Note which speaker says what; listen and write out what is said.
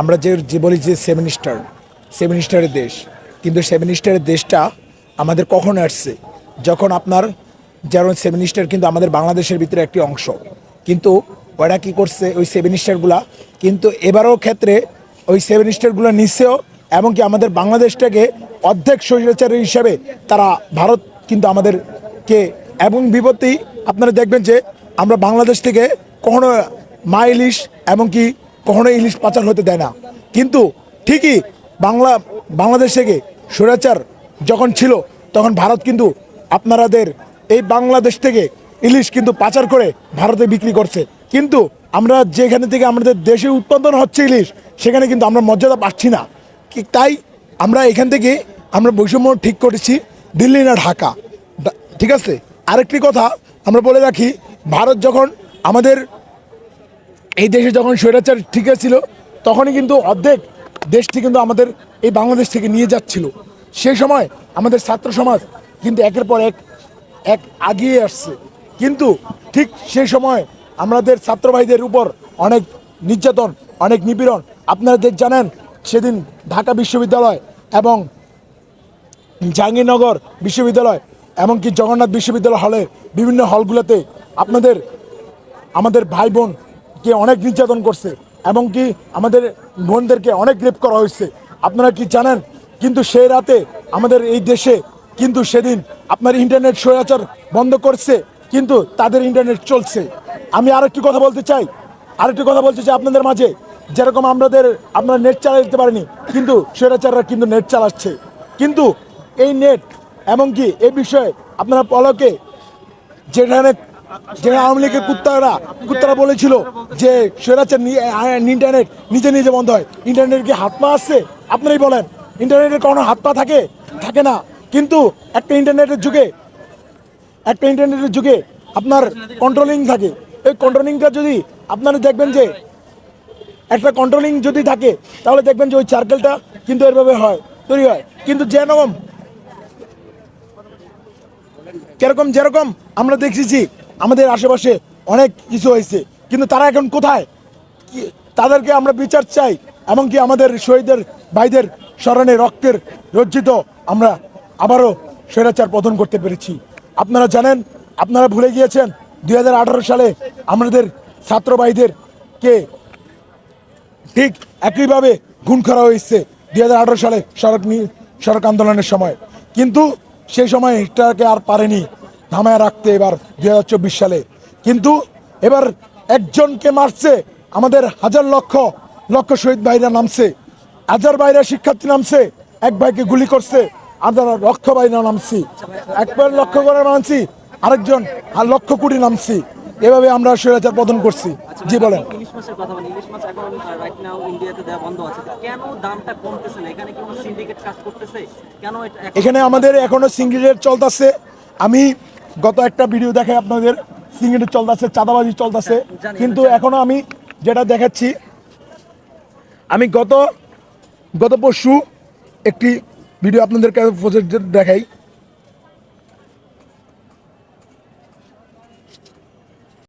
Speaker 1: আমরা যে যে বলি যে সেভেন স্টার সেভেন স্টারের দেশ। কিন্তু সেভেন স্টারের দেশটা আমাদের কখন আসছে? যখন আপনার যেমন সেভেন স্টার কিন্তু আমাদের বাংলাদেশের ভিতরে একটি অংশ। কিন্তু ওরা কি করছে? ওই সেভেন স্টারগুলা কিন্তু এবারও ক্ষেত্রে ওই সেভেন স্টারগুলো নিচ্ছেও এমনকি আমাদের বাংলাদেশটাকে অর্ধেক স্বৈরাচারী হিসাবে তারা ভারত কিন্তু আমাদেরকে এবং বিপত্তি, আপনারা দেখবেন যে আমরা বাংলাদেশ থেকে কখনো মাইলিশ এমনকি কখনো ইলিশ পাচার হতে দেয় না। কিন্তু ঠিকই বাংলা, বাংলাদেশ থেকে স্বৈরাচার যখন ছিল, তখন ভারত কিন্তু আপনারাদের এই বাংলাদেশ থেকে ইলিশ কিন্তু পাচার করে ভারতে বিক্রি করছে। কিন্তু আমরা যেখানে থেকে আমাদের দেশে উৎপাদন হচ্ছে ইলিশ, সেখানে কিন্তু আমরা মর্যাদা পাচ্ছি না। তাই আমরা এখান থেকে আমরা বৈষম্য ঠিক করেছি দিল্লি না ঢাকা। ঠিক আছে? আরেকটি কথা আমরা বলে রাখি, ভারত যখন আমাদের এই দেশে যখন স্বৈরাচার ঠিক ছিল তখনই কিন্তু অর্ধেক দেশটি কিন্তু আমাদের এই বাংলাদেশ থেকে নিয়ে যাচ্ছিল। সেই সময় আমাদের ছাত্র সমাজ কিন্তু একের পর এক এক আগিয়ে আসছে। কিন্তু ঠিক সেই সময় আমাদের ছাত্র ভাইদের উপর অনেক নির্যাতন, অনেক নিপীড়ন, আপনারা দেখ জানেন, সেদিন ঢাকা বিশ্ববিদ্যালয় এবং জাহাঙ্গীরনগর বিশ্ববিদ্যালয় এমনকি জগন্নাথ বিশ্ববিদ্যালয় হলে বিভিন্ন হলগুলোতে আপনাদের, আমাদের ভাই বোনকে অনেক নির্যাতন করছে এমনকি আমাদের বোনদেরকে অনেক রেপ করা হয়েছে। আপনারা কি জানেন? কিন্তু সেই রাতে আমাদের এই দেশে কিন্তু সেদিন আপনার ইন্টারনেট স্বৈরাচার বন্ধ করছে, কিন্তু তাদের ইন্টারনেট চলছে। আমি আরেকটি কথা বলতে চাই। আরেকটি কথা বলতে চাই আপনাদের মাঝে। যেরকম আমাদের আপনারা নেট চালাতে পারেনি, কিন্তু স্বৈরাচাররা কিন্তু নেট চালাচ্ছে। কিন্তু এই নেট এমনকি এই বিষয়ে আপনারা পলকে যেখানে যেখানে আওয়ামী লীগের কুত্তারা কুত্তারা বলেছিল যে স্বৈরাচার ইন্টারনেট নিজে নিজে বন্ধ হয়। ইন্টারনেট কি হাত পা আসছে? আপনারাই বলেন। ইন্টারনেটের কোনো হাত পা থাকে? থাকে না। কিন্তু একটা ইন্টারনেটের যুগে একটা ইন্টারনেটের যুগে আপনার কন্ট্রোলিং থাকে। এই কন্ট্রোলিংটা যদি আপনারা দেখবেন যে একটা কন্ট্রোলিং যদি থাকে, তাহলে দেখবেন যে ওই সার্কেলটা কিন্তু এভাবে হয়, তৈরি হয়। কিন্তু যেরকম কীরকম যেরকম আমরা দেখেছি আমাদের আশেপাশে অনেক কিছু হয়েছে। কিন্তু তারা এখন কোথায়? তাদেরকে আমরা বিচার চাই, এমনকি আমাদের শহীদের ভাইদের স্মরণে রক্তের রজ্জিত আমরা আবারও স্বৈরাচার পতন করতে পেরেছি। আপনারা জানেন, আপনারা ভুলে গিয়েছেন, দুই হাজার আঠারো সালে আমাদের ছাত্র ভাইদেরকে ঠিক একইভাবে গুণ করা হয়েছে, দুই হাজার আঠারো সালে সড়ক সড়ক আন্দোলনের সময়। কিন্তু সেই সময় এটাকে আর পারেনি। থামায় রাখতে এবার দু হাজার চব্বিশ সালে। কিন্তু এবার একজনকে মারছে আমাদের হাজার লক্ষ লক্ষ শহীদ ভাইরা নামছে। হাজার ভাইরা শিক্ষার্থী নামছে এক ভাইকে গুলি করছে আর লক্ষ ভাইরা নামছি। একবার লক্ষ করে নামছি আরেকজন আর লক্ষ কোটি নামছি। এভাবে আমরা স্বৈরাচার পতন করছি। জি বলেন।
Speaker 2: এখন সিন্ডিকেট
Speaker 1: আমাদের এখনও সিঙ্গিরেট চলতেছে। আমি গত একটা ভিডিও দেখে আপনাদের সিঙ্গিরেট চলতেছে চাঁদাবাজি চলতেছে। কিন্তু
Speaker 2: এখনও
Speaker 1: এখনও আমি যেটা দেখাচ্ছি আমি গত গত পরশু একটি ভিডিও আপনাদের কাছে দেখাই।